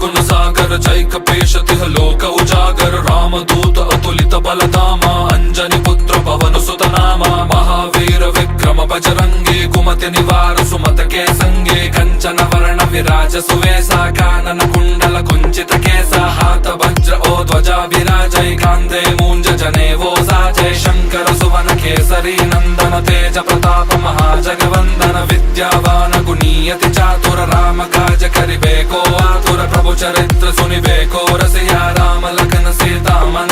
ಗುಣ ಸಾಗರ, ಜೈ ಕಪೇಶ ತಿಹ ಲೋಕ ಉಜಾಗರ ರಾಮದೂತ ಅತುಲಿತ ಬಲಧಾಮ, ಅಂಜನಿ ಪುತ್ರ ಪವನ ಸುತನಾಮ, ಮಹಾವೀರ ವಿಕ್ರಮ ಬಜರಂಗಿ ಕುಮತಿ ನಿವಾರ ಸುಮತ ಕೇಸಂಗಿ కాంచన వరణ విరాజ సువేశ కానన కుండల కుంచిత కేశ హాత వజ్ర ఓ ధ్వజ విరాజై కాందే మూంజ జనే ఓ సాజై శంకర సువన కేసరి నందన తేజ ప్రతాప మహాజగవందన విద్యావాన గుణీయతి చాతుర రామ కాజ కరిబేకో ఆతుర ప్రభు చరిత్ర సునిబేకో రసియా రామ లఖన సీతామణ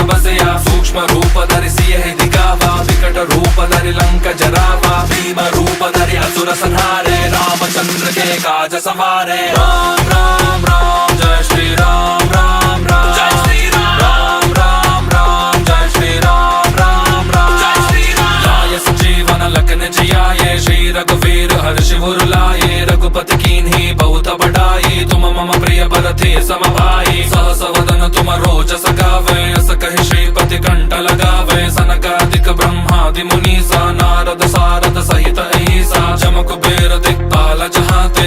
काज सवारे। राम राम राम, जय श्री राम राम राम। जय श्री राम। राम राम जय श्री राम राम राम। जय श्री राम। लखन श्री रघुवीर लाए। रघुपति कीन्ही बहुत तुम मम प्रिय भाई। सहस वदन तुम रोज सगावे अस श्रीपति कंठ लगावे। सनकादिक ब्रह्मादि मुनीसा नारद सारद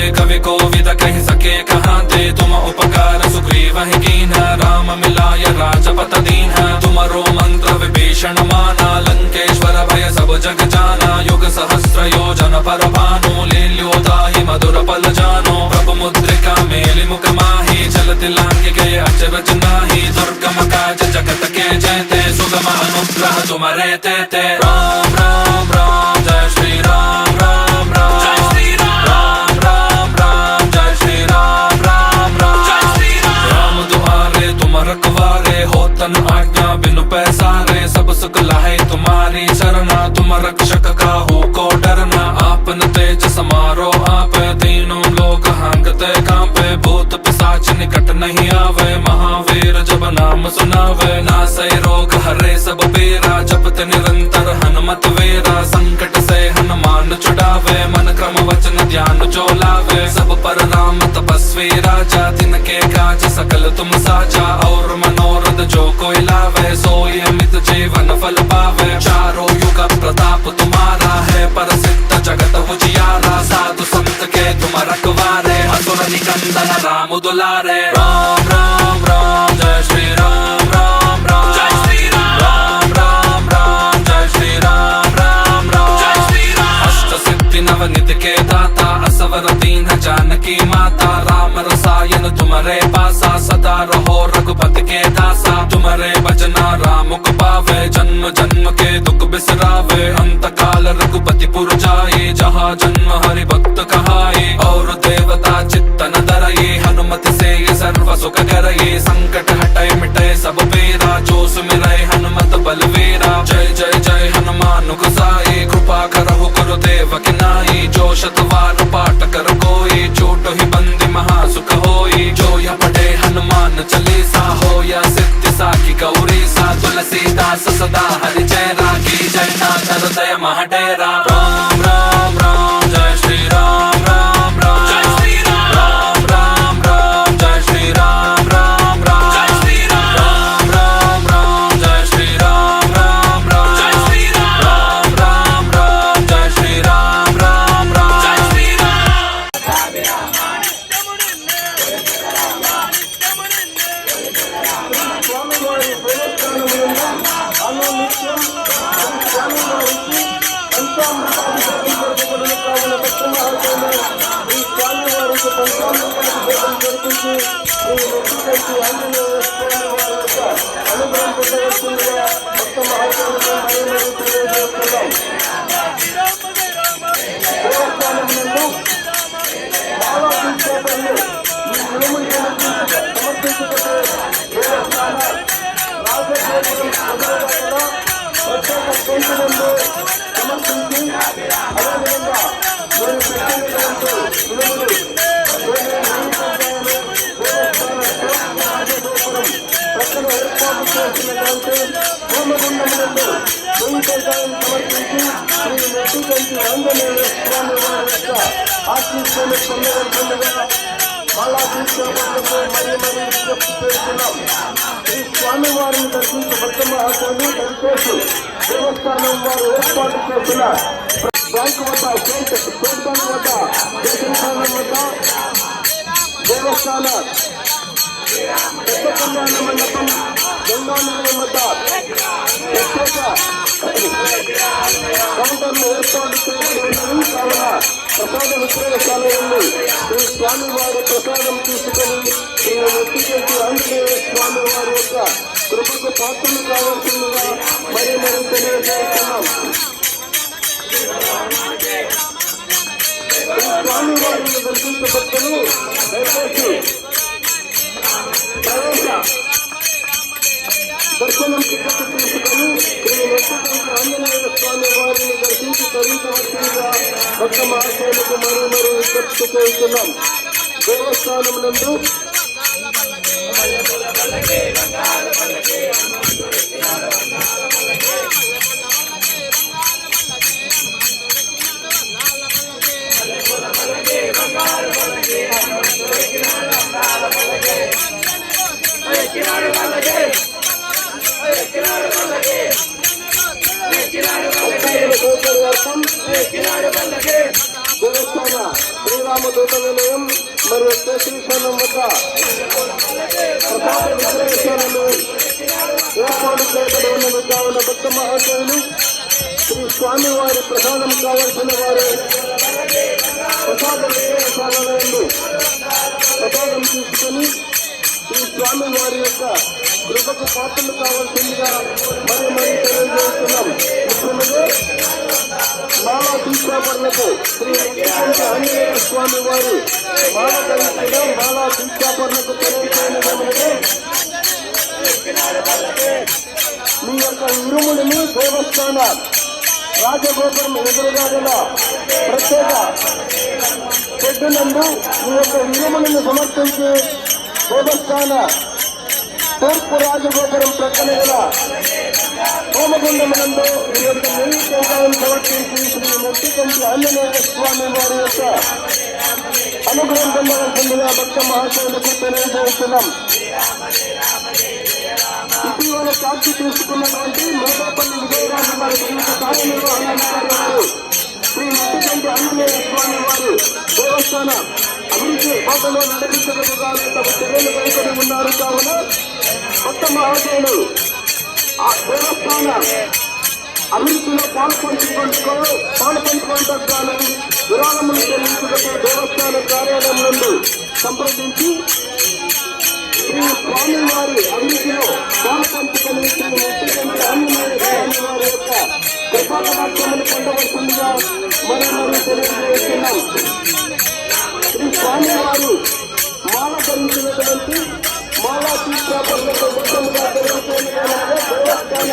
कवि कोविद कहि सके कहाते तुम उपकार सुग्रीव ही कीन्ह राम मिलाय राजपत दीन तुमरो मंत्र विभीषण माना लंकेश्वर भय सब जग जाना युग सहस्र योजन पर भानु लील्योताहि मधुर पल जानो प्रभु मुद्रिका मेलि मुख माहि चलति लांग गए अचरज नाही दुर्गम काज जगत के जयते सुगम अनुग्रह तुमरे तेते राम राम सुख लाहे तुम्हारी शरणा तुम रक्षक का हो, को डरना। आपन तेज समारो आप तीनों लोग हांगते कांपे। भूत पिशाच निकट नहीं आवे, महावीर जब नाम सुनावे। नासै रोग, हरे सब पीरा जपत निरंतर हनुमत वेरा। संकट से हनुमान छुड़ावे, मन क्रम वचन ध्यान जो लावे। सब पर राम तपस्वी राजा, तिनके काज सकल तुम साजा। और मनोरथ जो कोई लावे सोई अमित जीवन फल पावे। चारों युग प्रताप तुम्हारा है प्रसिद्ध जगत उजियारा साधु संत के तुम रखवारे असुर निकंदन राम दुलारे। राम राम राम जय श्री राम सिद्धि के दाता असवर दीन जानकी माता। राम रसायन तुम्हारे पासा सदा रहो रघुपति के दासा तुम्हारे भजना राम को पावे, जन्म जन्म के दुख बिसरावे। अंत काल रघुपति पुर जाए, जहाँ जन्म हरि भक्त कहाए। और देवता चित्तन धरये हनुमति से ये सर्व सुख करये। संकट हटाए मिटाए सब बेरा जो सुमिरै हनुमत बलवीरा। जय जय जय, हनुमान कृपा करहु गुरुदेव की नाई। जो शतवार पाठ कर हनुमान चालीसा हो या सिद्धि साखी गौरी सा तुलसीदास सदा हरि जय रागी जय नाथ हृदय महडेरा राम 嗯，嗯，开始玩了。ప్రజలు ఏర్పాటు చేసినటువంటి హోమగుండములలో వెంకటాయం సమర్పించి శ్రీ నెట్టికంటి ఆంజనేయ స్వామి వారి యొక్క ఆశీస్సులు పొందవలసిందిగా మళ్ళా తీసుకోవడంతో మరి మరి విజ్ఞప్తి చేస్తున్నాం ఈ స్వామివారిని దర్శించి భక్త మహాశయులు దయచేసి దేవస్థానం వారు ఏర్పాటు చేసిన బ్యాంకు వద్ద స్టేట్ స్టేట్ బ్యాంక్ వద్ద స్టేషన్ స్థానం వద్ద దేవస్థాన పెద్ద కళ్యాణ మండపం గంగానగరం వద్ద ప్రత్యేక కౌంటర్లు ఏర్పాటు చేయబడి కావున ప్రసాద ఈ ప్రసాదం తీసుకొని ఈ వ్యక్తికి ఆంజనేయ స్వామి వారి యొక్క కృపకు పాత్రలు కావాల్సిందిగా మరి మరి తెలియజేస్తున్నాం ఈ స్వామి దయచేసి దర్శనం టికెట్ శ్రీ నెట్టుకుంట ఆంజనేయ స్వామి వారిని దర్శించి తరించవలసిందిగా భక్త మహాశయులకు మరో మరో విజ్ఞప్తి చేస్తున్నాం. దేవస్థానం నందు కావున శ్రీ స్వామి వారి ప్రసాదం కావలసిన వారు. ప్రసాదం విక్రయశాలలో ప్రసాదం తీసుకుని శ్రీ స్వామి వారి యొక్క కృపకు పాత్రలు కావాల్సిందిగా మరి మరి తెలియజేస్తున్నాం. ముఖ్యముగా మాలా దీక్షాపరణకు శ్రీ వెంకటేశ్వర ఆంజనేయ స్వామి వారు మాల ధరించడం మాలా దీక్షాపరులకు తెలియజేయడమేమంటే మీ యొక్క ఇరుముడిని దేవస్థాన రాజగోపురం ఎదురుగా గల ప్రత్యేక చెట్టు మీ యొక్క ఇరుముడిని సమర్పించి దేవస్థాన తూర్పు రాజగోపురం ప్రక్కన గల హోమగుండమునందు మీ యొక్క నెయ్యి టెంకాయం సమర్పించి శ్రీ నెట్టికంటి ఆంజనేయ స్వామి వారి యొక్క అనుగ్రహం పొందవలసిందిగా భక్త మహాశయులకు తెలియజేస్తున్నాం. ఇటీవల సాక్షి తీసుకున్నటువంటి మేధాపల్లి విజయరాజు వారి ప్రముఖ కార్యనిర్వహణాధికారి వారు శ్రీ నెట్టికంటి ఆంజనేయ స్వామి వారు. దేవస్థాన అభివృద్ధి కోటలో నడిపించగలుగుతారు తమ చర్యలు కైకొని ఉన్నారు కావున కొత్త మహాశయులు ఆ దేవస్థాన అభివృద్ధిలో పాల్పంచుకుంటూ పాల్పంచుకుంటాను విరాళములు చెల్లించుటకు దేవస్థాన కార్యాలయం నుండి సంప్రదించి శ్రీ స్వామి వారి మరి మరి తెలియజేస్తున్నాం శ్రీ స్వామి మాల ధరించినటువంటి మాలా దేవస్థాన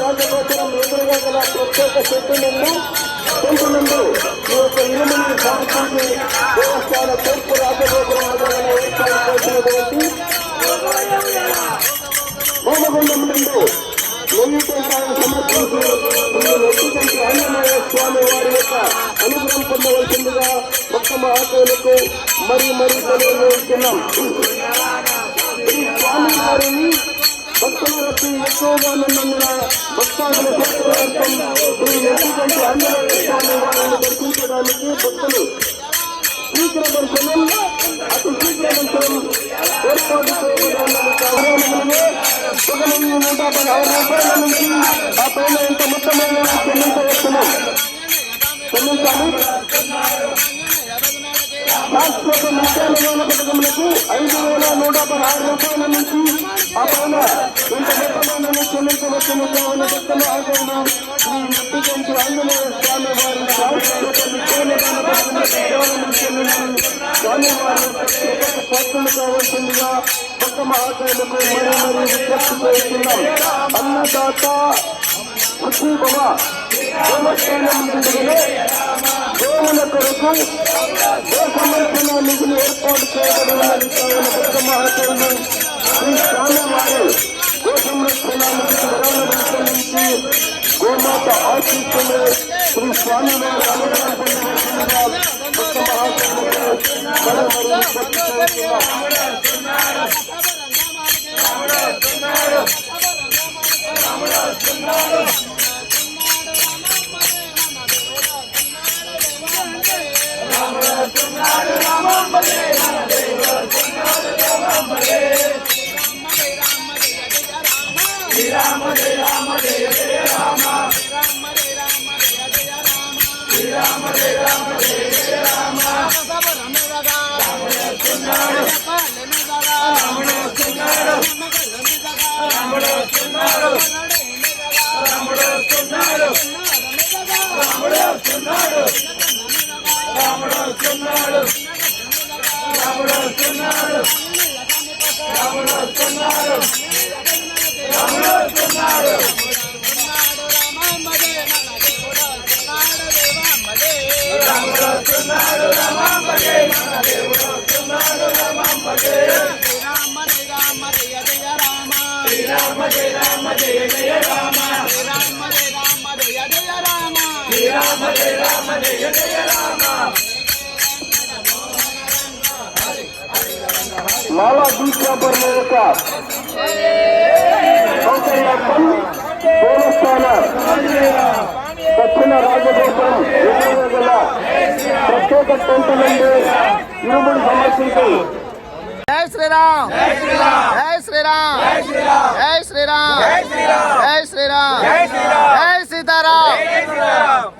రాజగోపురం ఎదురుగా గల ప్రత్యేక చెట్టు నుండి మరి తెలియజేస్తున్నాం స్వామి వారిని భక్తుల రద్దీ ఎక్కువగా ఉన్నందున భక్తాదుల సౌకర్యార్థం శ్రీ ఎందుకంటే అందరూ స్వామి వారిని దర్శించడానికి భక్తులు శీఘ్ర దర్శనం అతి శీఘ్ర దర్శనం ఏర్పాటు చేయడానికి కార్యక్రమంలో ఒక మంది నూట పదహారు రూపాయల నుంచి ఆ పైన ఎంత మొత్తమైన చెల్లించవచ్చును. చెల్లించాలి. శాశ్వత నిత్యానుదాన పథకములకు ఐదు వేల నూట పదహారు రూపాయల నుంచి ఆ పైన ఇంత మొత్తమైన చెల్లించవచ్చును కావున భక్తుల ఆశయం శ్రీ ముట్టిగంటి ఆంజనేయ స్వామి వారి స్వామి వారి పాత్రలు కావాల్సిందిగా భక్త విజ్ఞప్తి చేస్తున్నాం. అన్నదాత దేవస్థానం నిధులు దేవుల కొరకు దేశమంతున్న నిధులు ఏర్పాటు చేయబడి ఉన్నది కావున భక్త మహాశయులు శ్రీ స్వామి వారు గోసంరక్షణానికి విరాళం గోమాత ఆశీస్సులు శ్రీ స్వామి వారి అనుగ్రహం పొందవలసిందిగా భక్త వస్తున్నాడు. రాముడు వస్తున్నాడు. రాముడు వస్తున్నాడు. రాముడు వస్తున్నాడు. రాముడు వస్తున్నాడు. రాముడు వస్తున్నాడు. రాముడు వస్తున్నాడు. రాముడు వస్తున్నాడు. రామాంబకే మన దేవుడు వస్తున్నాడు రామాంబకే రామ జయ రామ జయ జయ రామ. రామ జయ రామ జయ జయ రామ. రామ జయ రామ దక్షిణ రాజగోపురం ప్రత్యేక టెంట్ నుండి ఇరుముడు సమర్పించి జై శ్రీరామ్. జై శ్రీరామ్. జై శ్రీరామ్. జై శ్రీరామ్. జై సీతారాం.